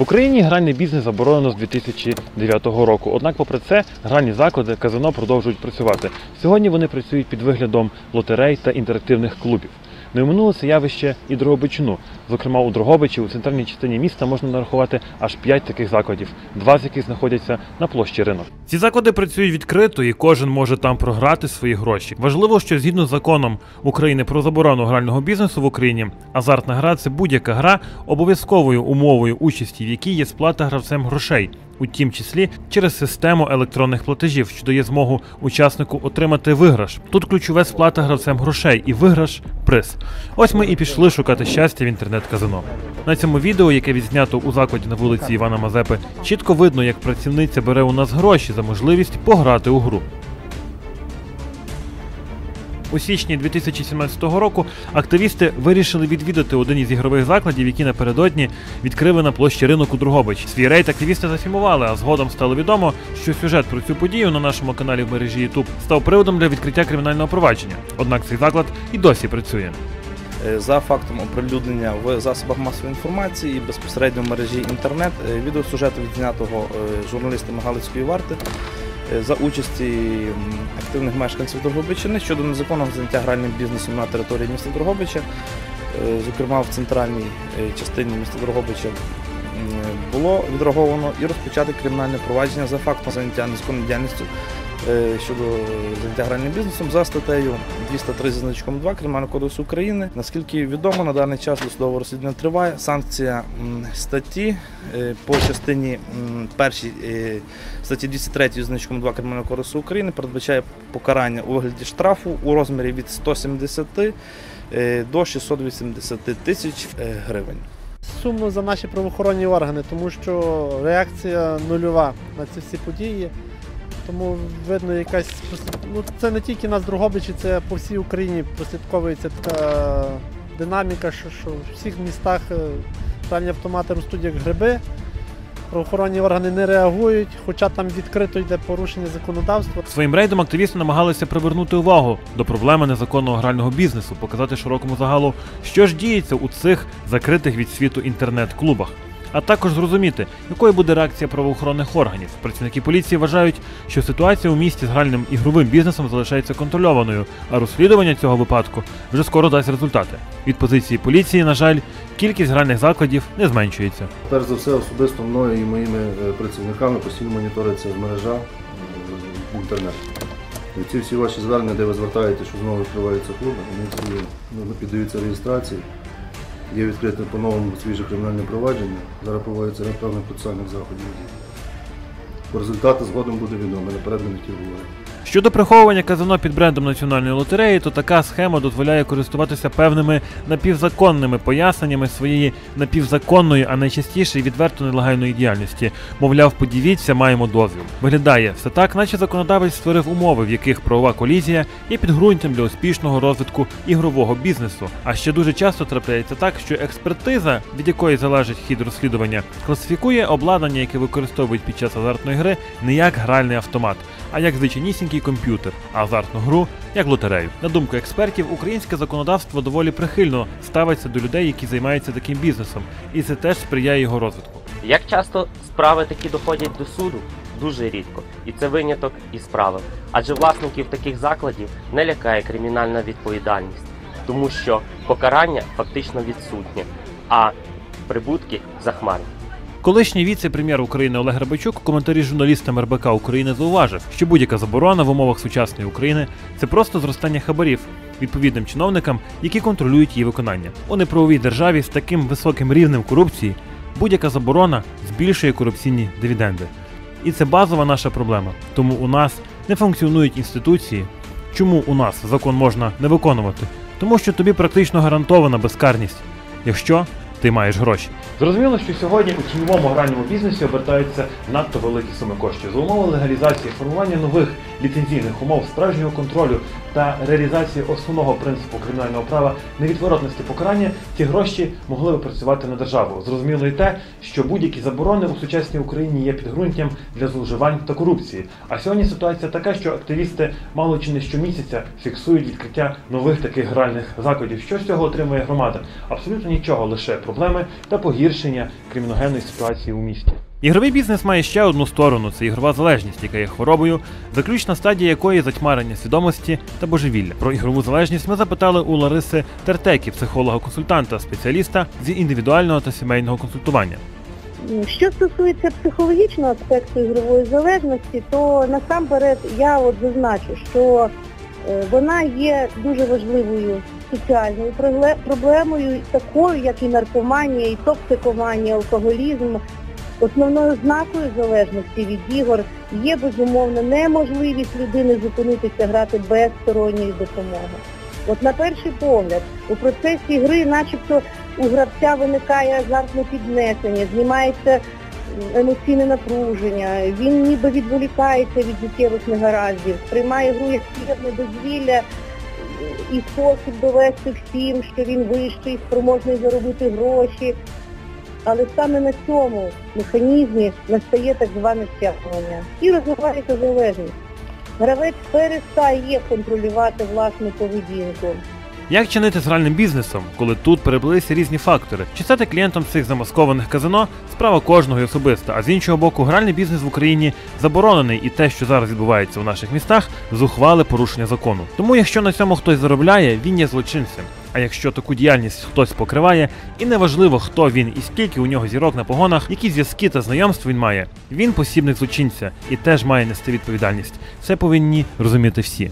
В Україні гральний бізнес заборонено з 2009 року. Однак, попри це, гральні заклади казино продовжують працювати. Сьогодні вони працюють під виглядом лотерей та інтерактивних клубів. Не минулося явище і Дрогобичину. Зокрема, у Дрогобичі у центральній частині міста можна нарахувати аж п'ять таких закладів, два з яких знаходяться на площі ринок. Ці заклади працюють відкрито, і кожен може там програти свої гроші. Важливо, що згідно з законом України про заборону грального бізнесу в Україні, азартна гра це будь-яка гра обов'язковою умовою участі, в якій є сплата гравцем грошей. У тім числі через систему електронних платежів, що дає змогу учаснику отримати виграш. Тут ключове сплата гравцем грошей і виграш приз. Ось ми і пішли шукати щастя в інтернет-казино. На цьому відео, яке відзнято у закладі на вулиці Івана Мазепи, чітко видно, як працівниця бере у нас гроші за можливість пограти у гру. У січні 2017 року активісти вирішили відвідати один із ігрових закладів, які напередодні відкрили на площі ринок у Другобич. Свій рейд активісти зафільмували, а згодом стало відомо, що сюжет про цю подію на нашому каналі в мережі YouTube став приводом для відкриття кримінального провадження. Однак цей заклад і досі працює. Е, За фактом оприлюднення в засобах масової інформації і безпосередньо в мережі інтернет е, відеосюжету відзнятого е, журналістами Галицької варти за участі активних мешканців Дрогобичини щодо незаконного заняття гральним бізнесом на території міста Дрогобича, зокрема в центральній частині міста Дрогобича. Було відреаговано і розпочати кримінальне провадження за фактом заняття незаконною діяльністю щодо заняття гральним бізнесом за статтею 203 зі значком 2 Кримінального кодексу України. Наскільки відомо, на даний час досудове розслідування триває. Санкція статті е, по частині першій е, статті 203 зі значком 2 Кримінального кодексу України передбачає покарання у вигляді штрафу у розмірі від 170 е, до 680 тисяч е, гривень. Сумно за наші правоохоронні органи, тому що реакція нульова на ці всі події. Тому видно якась ну це не тільки нас Дрогобичі, це по всій Україні прослідковується така динаміка, що, що в всіх містах е, гральні автомати ростуть як гриби. Правоохоронні органи не реагують, хоча там відкрито йде порушення законодавства. Своїм рейдом активісти намагалися привернути увагу до проблеми незаконного грального бізнесу, показати широкому загалу, що ж діється у цих закритих від світу інтернет-клубах. А також зрозуміти, якою буде реакція правоохоронних органів. Працівники поліції вважають, що ситуація у місті з гральним ігровим бізнесом залишається контрольованою, а розслідування цього випадку вже скоро дасть результати. Від позиції поліції, на жаль, кількість гральних закладів не зменшується. Перш за все, особисто мною і моїми е, працівниками постійно моніториться мережа е, в інтернет. І ці всі ваші звернення, де ви звертаєте, що знову відкриваються клуби, вони ну, піддаються реєстрації. Є відкрите по-новому свіже кримінальне провадження. Зараз проводиться ряд певних процесуальних заходів. По результати згодом буде відомо, наперед не хотів говорити. Щодо приховування казино під брендом національної лотереї, то така схема дозволяє користуватися певними напівзаконними поясненнями своєї напівзаконної, а найчастіше й відверто нелегальної діяльності. Мовляв, подивіться, маємо дозвіл. Виглядає все так, наче законодавець створив умови, в яких правова колізія є підґрунтям для успішного розвитку ігрового бізнесу. А ще дуже часто трапляється так, що експертиза, від якої залежить хід розслідування, класифікує обладнання, яке використовують під час азартної гри, не як гральний автомат, а як звичайнісінький комп'ютер, а азартну гру як лотерею. На думку експертів, українське законодавство доволі прихильно ставиться до людей, які займаються таким бізнесом, і це теж сприяє його розвитку. Як часто справи такі доходять до суду? Дуже рідко, і це виняток із правил. Адже власників таких закладів не лякає кримінальна відповідальність, тому що покарання фактично відсутнє, а прибутки захмарні. Колишній віце-прем'єр України Олег Грабачук у коментарі журналістам РБК України зауважив, що будь-яка заборона в умовах сучасної України це просто зростання хабарів відповідним чиновникам, які контролюють її виконання. У неправовій державі з таким високим рівнем корупції будь-яка заборона збільшує корупційні дивіденди. І це базова наша проблема. Тому у нас не функціонують інституції. Чому у нас закон можна не виконувати? Тому що тобі практично гарантована безкарність, якщо ти маєш гроші. Зрозуміло, що сьогодні у тіньовому гральному бізнесі обертаються надто великі суми коштів. За умови легалізації, формування нових ліцензійних умов, справжнього контролю та реалізації основного принципу кримінального права невідворотності покарання ці гроші могли би працювати на державу. Зрозуміло і те, що будь-які заборони у сучасній Україні є підґрунтям для зловживань та корупції. А сьогодні ситуація така, що активісти мало чи не щомісяця фіксують відкриття нових таких гральних закладів. Що з цього отримує громада? Абсолютно нічого, лише проблеми та погіршення криміногенної ситуації у місті. Ігровий бізнес має ще одну сторону це ігрова залежність, яка є хворобою, заключна стадія якої затьмарення свідомості та божевілля. Про ігрову залежність ми запитали у Лариси Тертекі, психолога-консультанта, спеціаліста з індивідуального та сімейного консультування. Що стосується психологічного аспекту ігрової залежності, то насамперед я от зазначу, що е, вона є дуже важливою соціальною проблемою, такою, як і наркоманія, і токсикоманія, алкоголізм. Основною знакою залежності від ігор є безумовно неможливість людини зупинитися грати без сторонньої допомоги. От на перший погляд, у процесі гри, начебто, у гравця виникає азартне піднесення, знімається емоційне напруження, він ніби відволікається від життєвих негараздів, сприймає гру як приємне дозвілля і спосіб довести всім, що він вищий, спроможний заробити гроші. Але саме на цьому механізмі настає так зване стягнення і розвивається залежність. Гравець перестає контролювати власну поведінку. Як чинити з гральним бізнесом, коли тут переплилися різні фактори? Чи стати клієнтом цих замаскованих казино справа кожного і особиста, а з іншого боку, гральний бізнес в Україні заборонений, і те, що зараз відбувається у наших містах, зухвале порушення закону. Тому, якщо на цьому хтось заробляє, він є злочинцем. А якщо таку діяльність хтось покриває, і неважливо, хто він і скільки у нього зірок на погонах, які зв'язки та знайомства він має, він посібник злочинця і теж має нести відповідальність. Це повинні розуміти всі.